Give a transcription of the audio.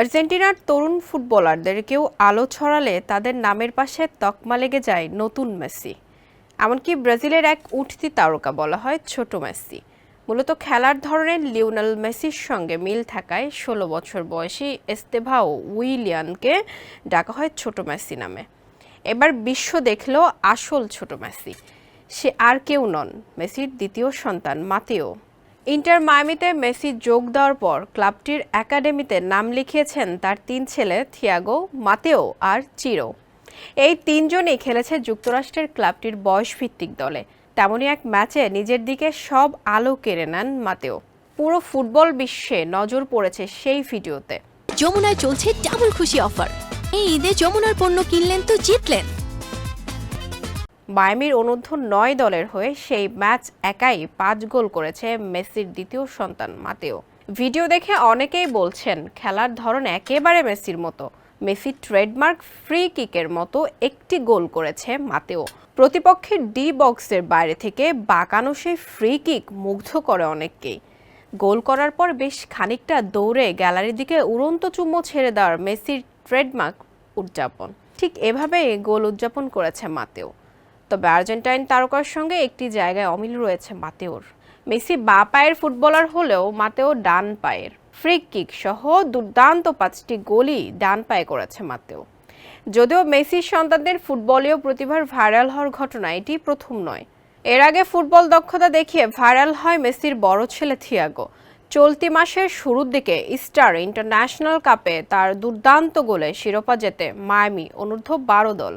আর্জেন্টিনার তরুণ ফুটবলারদেরকেও আলো ছড়ালে তাদের নামের পাশে তকমা লেগে যায় নতুন মেসি। এমনকি ব্রাজিলের এক উঠতি তারকা বলা হয় ছোট মেসি। মূলত খেলার ধরনের লিওনেল মেসির সঙ্গে মিল থাকায় ষোলো বছর বয়সী এস্তেভাও উইলিয়ানকে ডাকা হয় ছোট মেসি নামে। এবার বিশ্ব দেখল আসল ছোট মেসি। সে আর কেউ নন, মেসির দ্বিতীয় সন্তান মাতেও। ইন্টার মায়ামিতে মেসি যোগ দেওয়ার পর ক্লাবটির একাডেমিতে নাম লিখিয়েছেন তার তিন ছেলে, থিয়াগো, মাতেও আর চিরো। এই তিনজনই খেলেছে যুক্তরাষ্ট্রের ক্লাবটির বয়সভিত্তিক দলে। তেমনই এক ম্যাচে নিজের দিকে সব আলো কেড়ে নেন মাতেও। পুরো ফুটবল বিশ্বে নজর পড়েছে সেই ভিডিওতে। যমুনায় চলছে ডাবল খুশি অফার এই ঈদে যমুনার পণ্য কিনলেন তো জিতলেন। মায়ামির অনূর্ধ্ব নয় দলের হয়ে সেই ম্যাচ একাই পাঁচ গোল করেছে মেসির দ্বিতীয় সন্তান মাতেও। ভিডিও দেখে অনেকেই বলছেন, খেলার ধরন একেবারে মেসির মতো। মেসি ট্রেডমার্ক ফ্রি কিকের মতো একটি গোল করেছে মাতেও। প্রতিপক্ষের ডি বক্সের বাইরে থেকে বাঁকানো সেই ফ্রি কিক মুগ্ধ করে অনেককেই। গোল করার পর বেশ খানিকটা দৌড়ে গ্যালারির দিকে উড়ন্ত চুম্ব ছেড়ে দেওয়ার মেসির ট্রেডমার্ক উদযাপন। ঠিক এভাবেই গোল উদযাপন করেছে মাতেও। তবে আর্জেন্টাইন তারকার সঙ্গে একটি জায়গায় অমিল রয়েছে মাতেওর মেসি বা পায়ের ফুটবলার হলেও মাতেও ডান পায়ের। ফ্রি কিক সহ দুর্দান্ত পাঁচটি গোলই ডান পায়ে করেছে মাতেও যদিও মেসির সন্তানদের ফুটবলীয় প্রতিভার ভাইরাল হওয়ার ঘটনা এটি প্রথম নয়। এর আগে ফুটবল দক্ষতা দেখিয়ে ভাইরাল হয় মেসির বড় ছেলে থিয়াগো। চলতি মাসের শুরুর দিকে স্টার ইন্টারন্যাশনাল কাপে তার দুর্দান্ত গোলে শিরোপা জেতে মায়ামি অনূর্ধ্ব বারো দল।